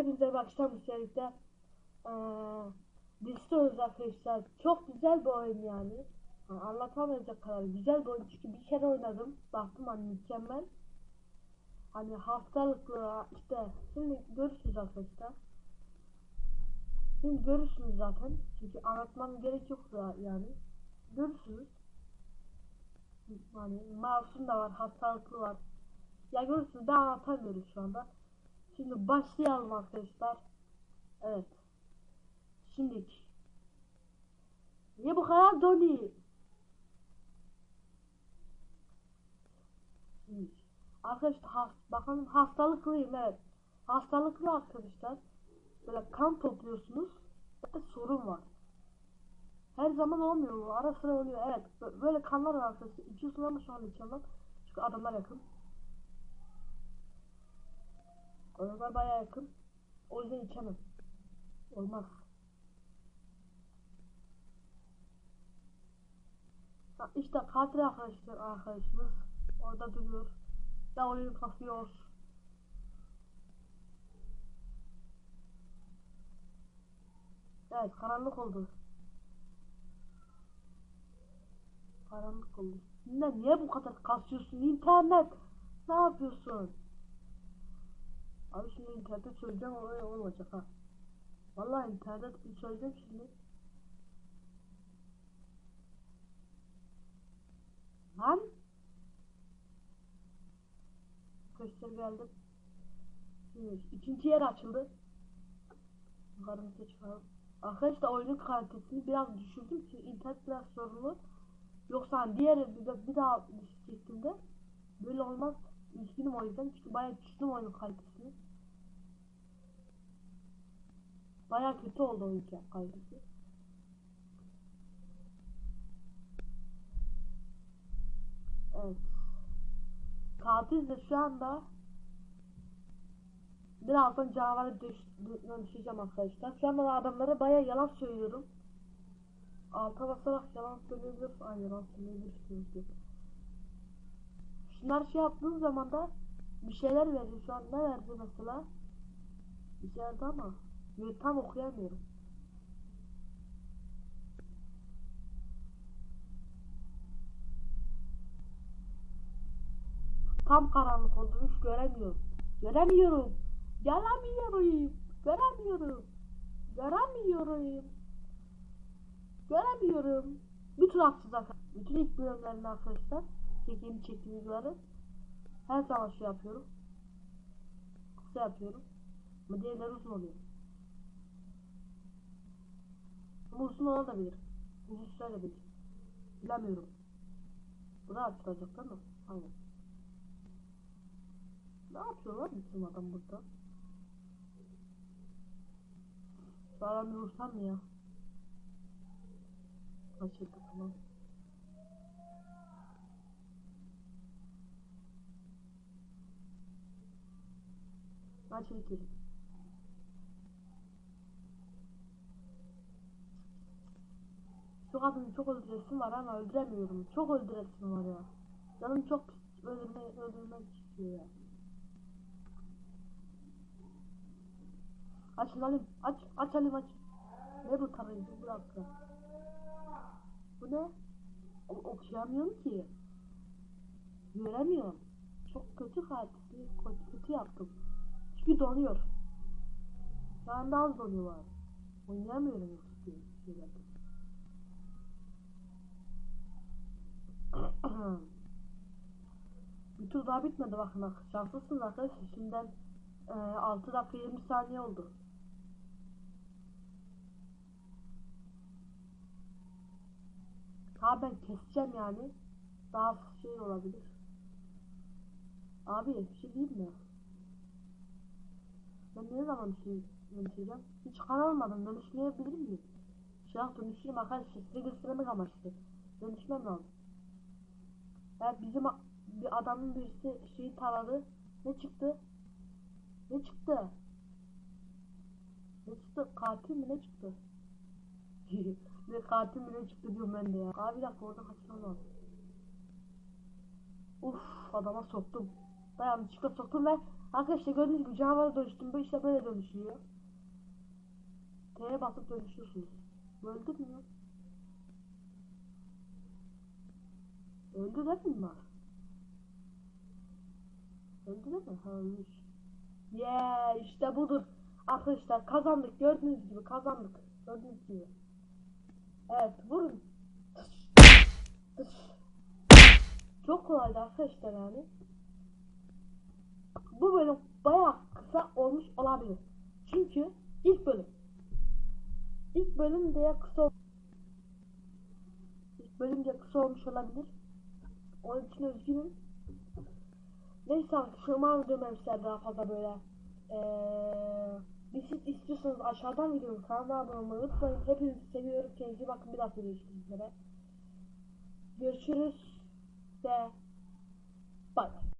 Hepinize bu seride. Ee, Distors arkadaşlar. Çok güzel bir oyun yani. yani. Anlatamayacak kadar güzel bir oyun. Çünkü bir kere oynadım. Baktım hani mükemmel. Hani haftalıklı işte. Şimdi görürsünüz arkadaşlar. Şimdi görürsünüz zaten. Çünkü anlatmam gerek yok yani. Görürsünüz. Hani masum da var, hastalıklı var. Ya görürsünüz ben anlatamıyorum şu anda. Şimdi başlayalım arkadaşlar. Evet. Şimdi Niye bu kadar dolu? Arkadaşlar has, bakalım hastalıklıyım evet. Hastalıklı arkadaşlar. Böyle kan topluyorsunuz. Ve sorun var. Her zaman olmuyor bu. Ara sıra oluyor. Evet. bö- Böyle kanlar var arkadaşlar. İçiyorsun ama şu an içemem. Çünkü adamlar yakın. Adamlar bayağı yakın. O yüzden içemem. Olmaz. Ha, işte katil arkadaşlar arkadaşımız orada duruyor. Da oyun kasıyor. Evet karanlık oldu. Karanlık oldu. Ne niye bu kadar kasıyorsun internet? Ne yapıyorsun? Abi şimdi internette söyleyeceğim o öyle olmayacak ha. Vallahi internet bir söyleyeceğim şimdi. Lan. Arkadaşlar geldim. Şimdi ikinci yer açıldı. Yukarımıza çıkalım. Arkadaşlar oyunun kalitesini biraz düşürdüm çünkü internet biraz sorunlu. Yoksa hani diğer bir daha düşecektim de böyle olmaz. Üzgünüm o yüzden çünkü bayağı düştüm oyunun kalitesini. Bayağı kötü oldu oyun kalitesi. Evet. Katil de şu anda birazdan canavarı düş, dü- düşeceğim arkadaşlar. Şu anda adamlara bayağı yalan söylüyorum. Alta basarak yalan söyleyebilir. Ay yalan söyleyebilir. Şunlar şey yaptığın zaman da bir şeyler veriyor. Şu an ne verdi mesela? Bir şey ama tam okuyamıyorum. Tam karanlık oldu. Hiç göremiyorum. Göremiyorum. Göremiyorum. Göremiyorum. Göremiyorum. Göremiyorum. Bütün arkadaşlar. Bütün ilk bölümlerini arkadaşlar. Çektiğim videoları. Her zaman şey yapıyorum. Kısa yapıyorum. Ama diğerleri uzun oluyor. Ama uzun olabilir. Uzun sürebilir. Bilemiyorum. Bu da açılacak değil mi? Aynen. Ne yapıyorlar bizim adam burada? Vursam mı ya? Açıldı tamam. Açıl içeri. Şu kadını çok öldüresim var ama öldüremiyorum. Çok öldüresim var ya. Canım çok öldürme, öldürmek istiyor ya. Aç Halim, aç, aç Halim aç. Ne bu tarayıcı bir dakika. Bu ne? O, okuyamıyorum ki. Göremiyorum. Çok kötü kötü, kötü yaptım. Çünkü donuyor. Şu anda az donuyor var. Oynayamıyorum yoksa bir şeylerde. bir tur daha bitmedi bakın bak. Şanslısınız arkadaşlar. Şimdiden e, 6 dakika 20 saniye oldu. Ha ben keseceğim yani. Daha şey olabilir. Abi bir şey diyeyim mi? Zaman dönüşeceğim? Hiç kan almadım. Dönüşmeyebilir miyim? Şey yap dönüşürüm arkadaşlar. Size göstermek amaçlı. Dönüşmem lazım. Ya bizim bir adamın birisi şeyi taradı. Ne çıktı? Ne çıktı? Ne çıktı? Katil mi ne çıktı? ne katil mi ne çıktı diyorum ben de ya. Abi bir dakika orada kaçmam lazım. Uf adama soktum. Da yanlışlıkla soktum ve Arkadaşlar gördüğünüz gibi canavara dönüştüm. Bu işte böyle dönüşüyor. T'ye basıp dönüşüyorsunuz. Öldü mü? Öldü değil mi var? Öldü değil mi? Ha ölmüş. Yeah işte budur. Arkadaşlar kazandık gördüğünüz gibi kazandık. Gördüğünüz gibi. Evet vurun. Çok kolaydı arkadaşlar yani. Bu bölüm bayağı kısa olmuş olabilir. Çünkü ilk bölüm. İlk bölüm diye kısa İlk bölüm diye kısa olmuş olabilir. Onun için üzgünüm. Neyse umarım dönmemişler daha fazla böyle. Eee bir siz istiyorsanız aşağıdan videonun kanalıma abone olmayı unutmayın. Hepinizi seviyorum. Kendinize bakın. Bir daha görüşmek üzere. Görüşürüz ve bay bay.